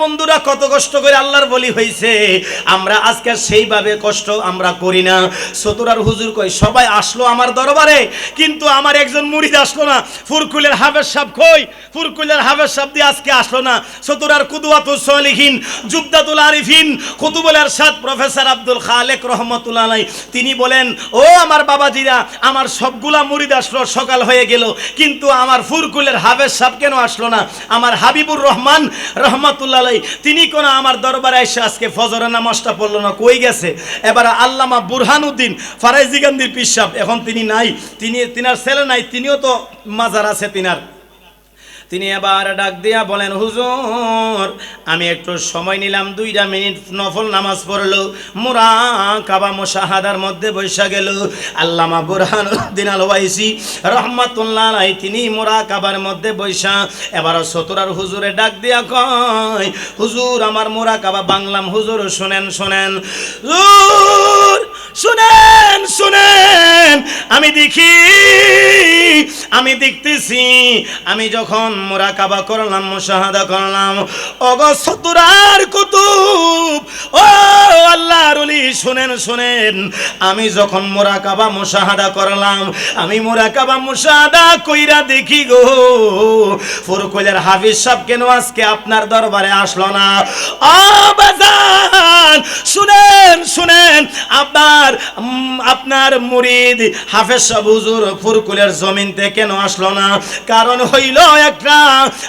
বন্ধুরা, কত কষ্ট করে আল্লাহর বলি হয়েছে আমরা আজকে সেইভাবে কষ্ট আমরা করি না। সতুরার হুজুর কই সবাই আসলো আমার দরবারে, কিন্তু আমার একজন আসলো না। ফুরকুলের কই? ফুরকুলের দিয়ে আজকে আসলো না। সতুরার সলিহিন জুবদাতুল আরিফিন প্রফেসর আব্দুল খালেক রহমতুল্লাহ তিনি বলেন, ও আমার বাবাজিরা, আমার সবগুলা মুরিদ আসলো, সকাল হয়ে গেল, কিন্তু আমার ফুরকুলের হাফেজ সাহেব কেন আসলো না? আমার হাবিবুর রহমান রহমতুল্লাহ আলাই তিনি কোন আমার দরবারে এসে আজকে ফজরের নামাজটা পড়ল না, কই গেছে? এবার আল্লামা বুরহানুদ্দিন ফারাইজি গান্ধীর পিসাব, এখন তিনি নাই, তিনি তিনার ছেলে নাই, তিনিও তো মাজার আছে তিনার। তিনি এবার ডাক দিয়া বলেন, হুজুর, আমি একটু সময় নিলাম, দুইটা মিনিট নফল নামাজ পড়ল। মোরা কাবা মোশাহাদার মধ্যে বৈশা গেল। আল্লামা বুরহানুদ্দিন আল ওয়াইসি রহমাতুল্লাহ আলাই তিনি মোরা কাবার মধ্যে বৈশা এবার সতুরার হুজুরে ডাক দিয়া কয়, হুজুর, আমার মোরা কাবা বাংলাম। হুজুর, শুনেন শুনেন। শুনেন শুনেন। আমি দেখি আমি দেখতেছি, আমি যখন মোরাকাবা করলাম, মুশাহাদা করলাম অগ সতুরার কুতুব, ও আল্লাহর ওলি, শুনেন শুনেন, আমি যখন মোরাকাবা, মুশাহাদা করলাম, আমি মোরাকাবা, মুশাহাদা কইরা দেখি গো, ফুরকুলের হাফিজ সাহেব কেন আজকে আপনার দরবারে আসলো না? আবাজান শুনেন শুনেন আপনার আপনার মুরিদ হাফেজ সাহেব, হুজুর, ফুরকুলের জমিন থেকে কেন আসলো না? কারণ হইল একটা,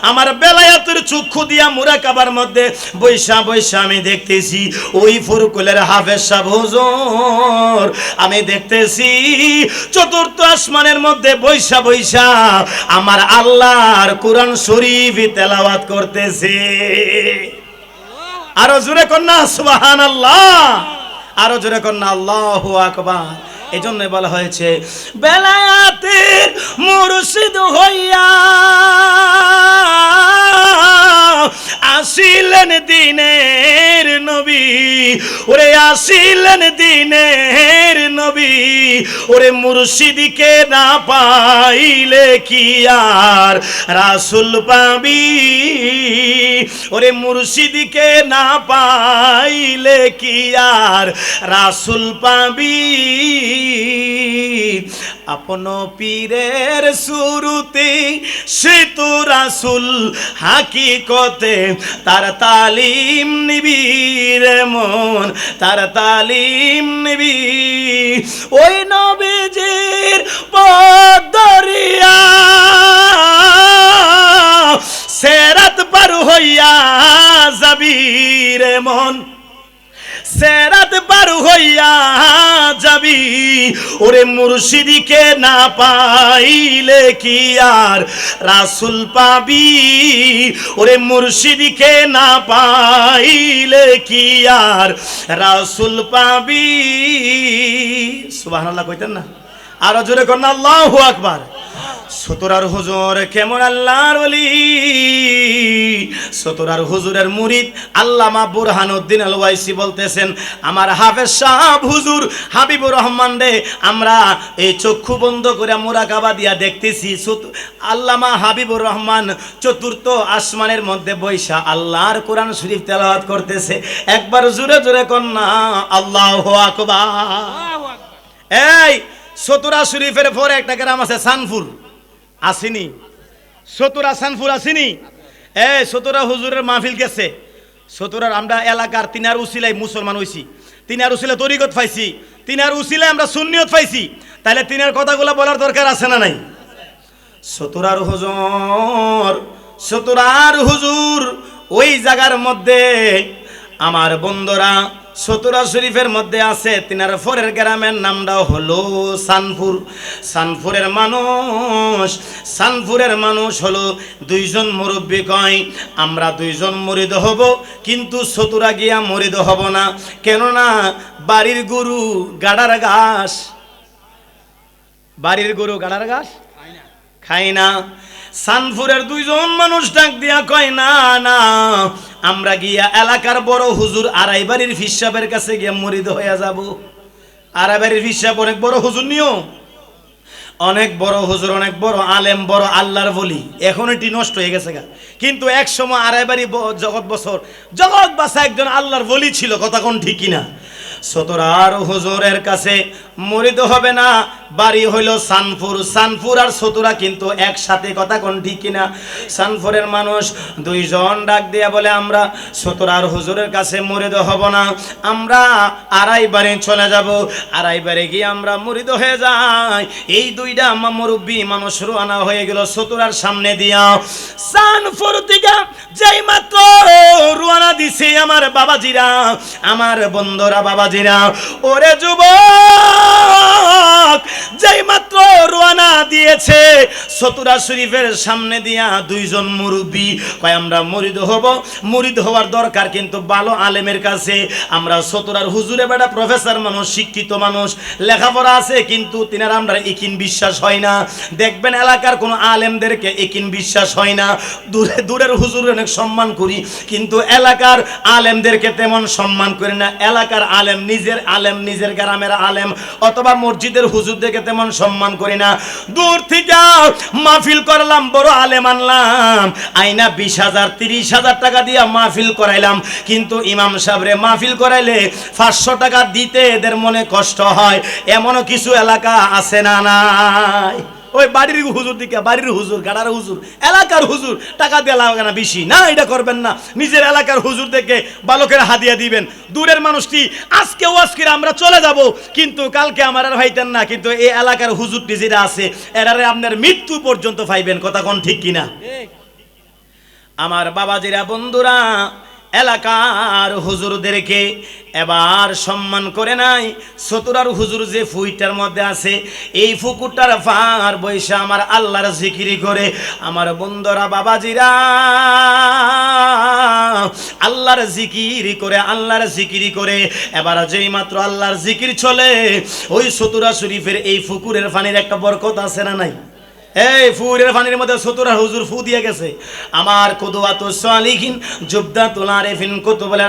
আমার বেলায়াতের চক্ষু দিয়া মুরাকাবার মধ্যে বৈশা বৈশা আমি দেখতেছি, ওই ফুরকুলের হাফেজ হুজুর, আমি দেখতেছি চতুর্থ আসমানের মধ্যে বৈশা বৈশা আমার আল্লাহর কোরআন শরীফ তেলাওয়াত করতেছে। আরও জোরে কন্যা সুবাহান আল্লাহ আরও জোরে কন্যা, আল্লাহ আকবার। এই জন্য বলা হয়েছে বেলায়াতের মুর্শিদ হইয়া আসিলেন দিনের নবী। ওরে আসিলেন দিনের নবী। ওরে মুর্শিদিকে না পাইলে কি আর রাসুল পাবি? ওরে মুর্শিদিকে না পাইলে কি আর রাসুল পাবি? আপন পীরের শুরুতে সে তো রাসুল হাকিকতে। তার তালিম নিবি রে মন তার তালিম নিবি। ওই নবীজির পদরিয়া সেরাত পার হইয়া যাবি রে মন। সেরাত পার হইয়া যাবি। ওরে মুর্শিদিকে না পাইলে কি আর রাসুল পাবি? ওরে মুর্শিদিকে না পাইলে কি আর রাসুল পাবি? সুবহানাল্লাহ কইতেন না? আরও জোরে কর না, আল্লাহু আকবার। সতরার হুজুর কেমন আল্লাহর ওলি? সতরার হুজুরের মুরিদ আল্লামা বুরহানুদ্দিন আল ওয়াইসি বলতেছেন আমার হাফেজ সাহাব হুজুর হাবিবুর রহমান রে আমরা এই চক্ষু বন্ধ করে মুরাকাবা দিয়া দেখতেছি আল্লামা হাবিবুর রহমান চতুর্থ আসমানের মধ্যে বৈশা আল্লাহর কোরআন শরীফ তেলাওয়াত করতেছে। একবার জোরে জোরে কন্যা আল্লাহ আকবার। এই সতুরা শরীফের পরে একটা গ্রাম আছে সানফুর। আসিনি। সতুরা সানফুর আসিনি। এ সতুরা হুজুরের মাহফিল গেছে। সতুরার আমরা এলাকার তিনার উসিলাই মুসলমান হইছি। তিনার উসিলে তরিকত পাইছি। তিনার উসিলে আমরা সুন্নিয়ত পাইছি। তাহলে তিনার কথাগুলো বলার দরকার আছে না নাই? সতুরার হুজুর সতুরার হুজুর, ওই জায়গার মধ্যে আমার বন্ধুরা সতুরা শরীফের মধ্যে আছে, তিনার ফোরের গ্রামের নামটাও হলো সানপুর সানপুরের মানুষ সানপুরের মানুষ হলো দুইজন মুরব্বী কয়, আমরা দুইজন মরিদ হব, কিন্তু সতুরা গিয়া মরিদ হব না। কেননা বাড়ির গরু গাড়ার ঘাস। বাড়ির গরু গাড়ার ঘাস? খাই না। সানপুরের দুইজন মানুষ ডাক দিয়া কয়, না না আমরা গিয়া এলাকার বড় হুজুর আড়াই বাড়ির ফিসাবের কাছে গিয়া মরিদ হইয়া যাব। আড়াই বাড়ির ফিসাব অনেক বড় হুজুর নিও। অনেক বড় হুজুর, অনেক বড় আলেম, বড় আল্লাহর বলি। এখন এটি নষ্ট হয়ে গেছে গা। কিন্তু এক সময় আড়াই বাড়ি জগৎ বছর, জগৎ বাসা একজন আল্লাহর বলি ছিল, কথা কোন ঠিক কিনা? সতরার হুজুরের কাছে মরিদ হবে না, বাড়ি হইল সানফুর। সানফুর আর সতুরা কিন্তু একসাথে, কথা কোন ঠিক কিনা? সানপুরের মানুষ দুইজন ডাক দিয়া বলে, আমরা সতরার হুজুরের কাছে মরিদ হব না, আমরা আড়াই বারে চলে যাব। আড়াই বারে গিয়ে আমরা মরিদ হয়ে যাই। এই দুইটা আমার মুরব্বী মানুষ রোয়ানা হয়ে গেল সতুরার সামনে দিয়া। সানপুর থেকে যেই মাত্র রোয়ানা দিছে আমার বাবাজিরা, আমার বন্ধুরা বাবাজিরা, ওরে যুবক যেই মাত্র রোয়ানা দিয়েছে, সতুরা শরীফের সামনে দিয়া দুইজন মুরব্বী, কয়, আমরা মরিদ হব। মরিদ হওয়ার দরকার কিন্তু আলেমের কাছে। আমরা সতুরার হুজুরে বেটা প্রফেসর মানুষ, শিক্ষিত মানুষ, লেখাপড়া আছে, কিন্তু তিনার আমরা বিশ্বাস হয় না। দেখবেন এলাকার কোনো আলেমদেরকে একিন বিশ্বাস হয় না। দূরে, দূরের হুজুর অনেক সম্মান করি, কিন্তু এলাকার আলেমদেরকে তেমন সম্মান করি না। এলাকার আলেম নিজের আলেম, নিজের গ্রামের আলেম অথবা মসজিদের হুজুরদেরকে তেমন সম্মান করি না। দূর থেকে মাহফিল করলাম, বড় আলেম আনলাম। আইনা বিশ হাজার, তিরিশ হাজার টাকা দিয়ে মাহফিল করাইলাম। কিন্তু ইমাম সাহেবরে মাহফিল করাইলে পাঁচশো টাকা দিতে এদের মনে কষ্ট হয়। এমনও কিছু এলাকা আছে না নাই? ওই বাড়ির হুজুর দিকে বাড়ির হুজুর গাড়ার হুজুর এলাকার হুজুর টাকা দিয়ে লাগবে না বেশি। না এটা করবেন না। নিজের এলাকার হুজুর দেখে বালকের হাদিয়া দিবেন। দূরের মানুষটি আজকে আজকে আমরা চলে যাব কিন্তু কালকে আমার আর ভাইতেন না কিন্তু এই এলাকার হুজুরটি যেটা আছে এরারে আপনার মৃত্যু পর্যন্ত পাইবেন কথা কোন ঠিক কিনা? আমার বাবাজিরা বন্ধুরা এলাকার হুজুরদেরকে এবার সম্মান করে নাই। সতুরার হুজুর যে ফুইটার মধ্যে আছে, এই ফুকুরটার ফার বৈশা আমার আল্লাহর জিকিরি করে, আমার বন্ধুরা, বাবাজিরা, আল্লাহর জিকিরি করে, আল্লাহর জিকিরি করে, এবার যেই মাত্র আল্লাহর জিকির চলে, ওই সতুরা শরীফের এই ফুকুরের ফানির একটা বরকত আছে না নাই? এই ফুরের পানির মধ্যে সতুরা হুজুর ফু দিয়ে গেছে। আমার কুদুয়াতুস সালিহিন জুবদাতুল কত কুতুবুল